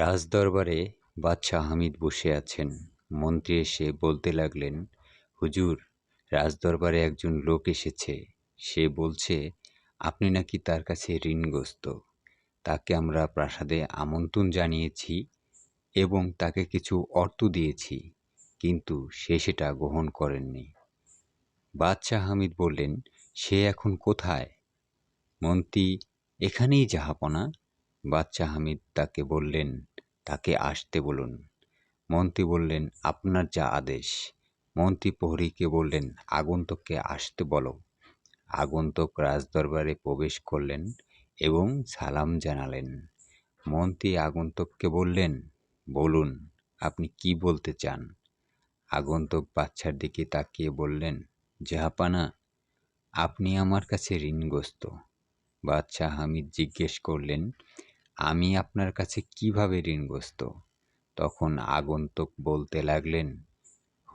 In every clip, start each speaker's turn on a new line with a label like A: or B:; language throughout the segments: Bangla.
A: রাজদরবারে বাদশাহ হামিদ বসে আছেন। মন্ত্রী এসে বলতে লাগলেন, হুজুর, রাজদরবারে একজন লোক এসেছে। সে বলছে, আপনি নাকি তার কাছে ঋণগ্রস্ত। তাকে আমরা প্রাসাদে আমন্ত্রণ জানিয়েছি এবং তাকে কিছু অর্থ দিয়েছি, কিন্তু সে সেটা গ্রহণ করেননি বাদশাহ হামিদ বললেন, সে এখন কোথায়? মন্ত্রী, এখানেই জাহাপনা বাদশাহ হামিদ তাকে বললেন, তাকে আসতে বলুন। মন্ত্রী বললেন, আপনার যা আদেশ। মন্ত্রী প্রহরীকে বললেন, আগন্তককে আসতে বলো। আগন্তক রাজদরবারে প্রবেশ করলেন এবং সালাম জানালেন। মন্ত্রী আগন্তককে বললেন, বলুন, আপনি কি বলতে চান? আগন্তক বাচ্চার দিকে তাকিয়ে বললেন, জাহাপানা, আপনি আমার কাছে ঋণগ্রস্ত। বাদশাহ হামিদ জিজ্ঞেস করলেন আমি আপনার কাছে কীভাবে ঋণগ্রস্ত? তখন আগন্তুক বলতে লাগলেন,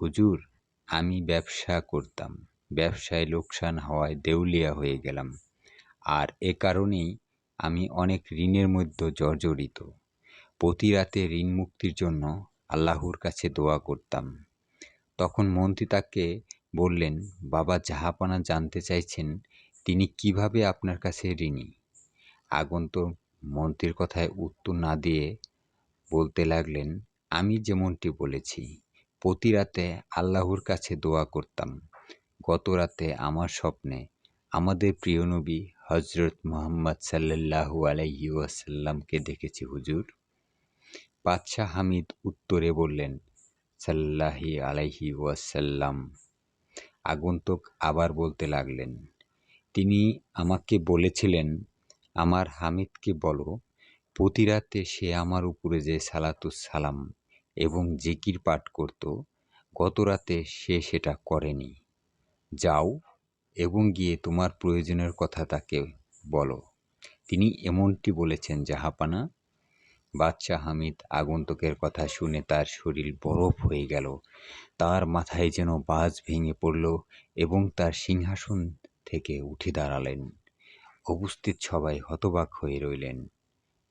A: হুজুর, আমি ব্যবসা করতাম। ব্যবসায় লোকসান হওয়ায় দেউলিয়া হয়ে গেলাম। আর এ কারণেই আমি অনেক ঋণের মধ্যে জর্জরিত। প্রতি রাতে ঋণ মুক্তির জন্য আল্লাহর কাছে দোয়া করতাম। তখন মন্ত্রী তাকে বললেন, বাবা জাহাপানা জানতে চাইছেন, তিনি কীভাবে আপনার কাছে ঋণী? আগন্তুক মন্ত্রীর কথায় উত্তর না দিয়ে বলতে লাগলেন, আমি যেমনটি বলেছি, প্রতি রাতে আল্লাহর কাছে দোয়া করতাম। গত রাতে আমার স্বপ্নে আমাদের প্রিয় নবী হজরত মোহাম্মদ সাল্লাহু আলাইহি ওয়াসাল্লামকে দেখেছি, হুজুর। বাদশাহ হামিদ উত্তরে বললেন সাল্লাহি আলাইহি ওয়াসাল্লাম। আগন্তুক আবার বলতে লাগলেন, তিনি আমাকে বলেছিলেন আমার হামিদকে বলো, প্রতি রাতে সে আমার উপরে যে সালাতুস সালাম এবং জিকির পাঠ করত, গত রাতে সে সেটা করেনি। যাও এবং গিয়ে তোমার প্রয়োজনের কথা তাকে বলো। তিনি এমনটি বলেছেন, জাহাপানা বাদশাহ হামিদ আগন্তুকের কথা শুনে তার শরীর বরফ হয়ে গেল। তার মাথায় যেন বাজ ভেঙে পড়ল এবং তার সিংহাসন থেকে উঠে দাঁড়ালেন। উপস্থিত সবাই হতবাক হয়ে রইলেন।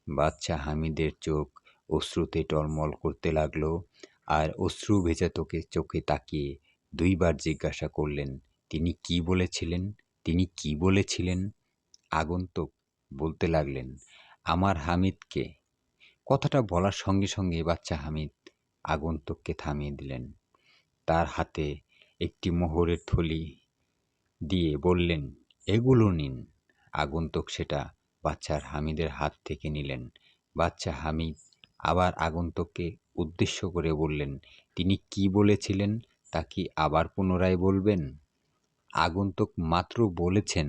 A: বাচ্চা হামিদের চোখ অশ্রুতে টলমল করতে লাগল আর অশ্রু ভেজা তোকে চোখে তাকিয়ে দুইবার জিজ্ঞাসা করলেন, তিনি কি বলেছিলেন? তিনি কি বলেছিলেন? আগন্তুক বলতে লাগলেন, আমার হামিদকে কথাটা বলার সঙ্গে সঙ্গে বাচ্চা হামিদ আগন্তুককে থামিয়ে দিলেন। তার হাতে একটি মোহরের থলি দিয়ে বললেন, এগুলো নিন। আগন্তুক সেটা বাচ্চার হামিদের হাত থেকে নিলেন। বাচ্চা হামিদ আবার আগন্তুককে উদ্দেশ্য করে বললেন, তিনি কি বলেছিলেন তা কি আবার পুনরায় বলবেন? আগন্তুক মাত্র বলেছেন,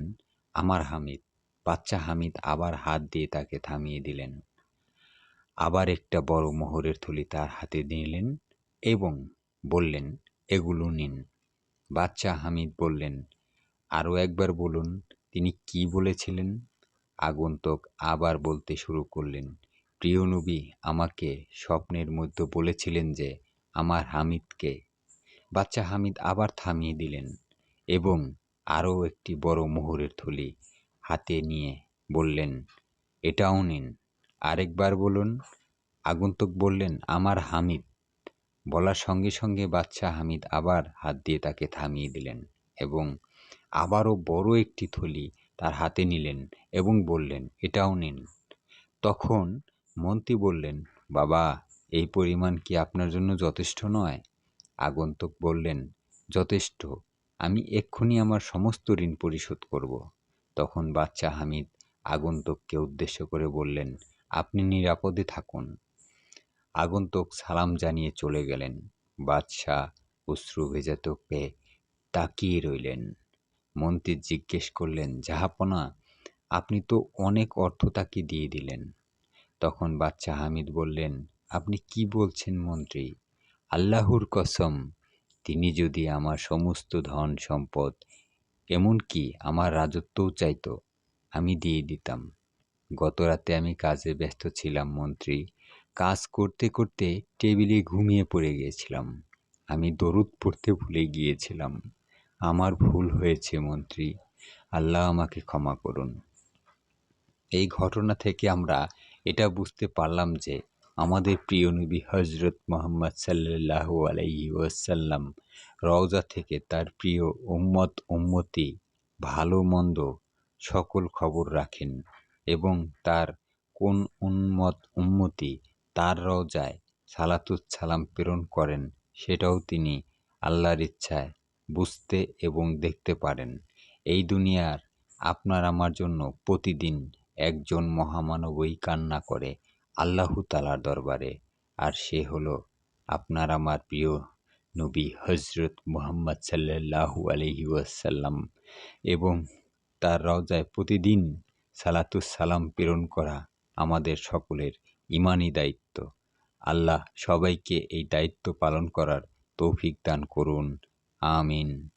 A: আমার হামিদ। বাচ্চা হামিদ আবার হাত দিয়ে তাকে থামিয়ে দিলেন। আবার একটা বড় মোহরের থলি তার হাতে নিলেন এবং বললেন, এগুলো নিন। বাচ্চা হামিদ বললেন আরও একবার বলুন তিনি কি বলেছিলেন? আগন্তুক আবার বলতে শুরু করলেন, প্রিয় নবী, আমাকে স্বপ্নের মধ্যে বলেছিলেন যে আমার হামিদকে। বাচ্চা হামিদ আবার থামিয়ে দিলেন এবং আরও একটি বড় মোহরের থলি হাতে নিয়ে বললেন, এটাও নিন। আরেকবার বলুন, আগন্তুক বললেন, আমার হামিদ। বলার সঙ্গে সঙ্গে বাচ্চা হামিদ আবার হাত দিয়ে তাকে থামিয়ে দিলেন এবং আবারও বড় একটি থলি তার হাতে নিলেন এবং বললেন, এটাও নিন। তখন মন্ত্রী বললেন, বাবা, এই পরিমাণ কি আপনার জন্য যথেষ্ট নয়? আগন্তুক বললেন, যথেষ্ট। আমি এক্ষুনি আমার সমস্ত ঋণ পরিশোধ করব। তখন বাচ্চা হামিদ আগন্তুককে উদ্দেশ্য করে বললেন, আপনি নিরাপদে থাকুন। আগন্তুক সালাম জানিয়ে চলে গেলেন। বাদশাহ অশ্রু ভেজা তোকে তাকিয়ে রইলেন। মন্ত্রী জিজ্ঞেস করলেন, জাহাপনা, আপনি তো অনেক অর্থ তাকে দিয়ে দিলেন। তখন বাচ্চা হামিদ বললেন, আপনি কি বলছেন মন্ত্রী? আল্লাহর কসম, তিনি যদি আমার সমস্ত ধন সম্পদ, এমনকি আমার রাজত্বও চাইতো, আমি দিয়ে দিতাম। গত রাতে আমি কাজে ব্যস্ত ছিলাম মন্ত্রী, কাজ করতে করতে টেবিলে ঘুমিয়ে পড়ে গিয়েছিলাম। আমি দরুদ পড়তে ভুলে গিয়েছিলাম। আমার ভুল হয়েছে মন্ত্রী। আল্লাহ আমাকে ক্ষমা করুন। এই ঘটনা থেকে আমরা এটা বুঝতে পারলাম যে আমাদের প্রিয় নবী হজরত মোহাম্মদ সাল্লাল্লাহু আলাইহি ওয়াসাল্লাম রওজা থেকে তার প্রিয় উম্মত, উম্মতি, ভালো, মন্দ সকল খবর রাখেন এবং তার কোন উন্মত উন্মতি তার রওজায় সালাতুস সালাম প্রেরণ করেন সেটাও তিনি আল্লাহর ইচ্ছায় বুঝতে এবং দেখতে পারেন। এই দুনিয়ার আপনার আমার জন্য প্রতিদিন একজন মহামানবই কান্না করে আল্লাহু তালার দরবারে। আর সে হলো আপনার আমার প্রিয় নবী হজরত মুহাম্মদ সাল্লাল্লাহু আলহি ওয়াসাল্লাম। এবং তার রওজায় প্রতিদিন সালাতুস সালাম প্রেরণ করা আমাদের সকলের ইমানই দায়িত্ব। আল্লাহ সবাইকে এই দায়িত্ব পালন করার তৌফিক দান করুন। Amen.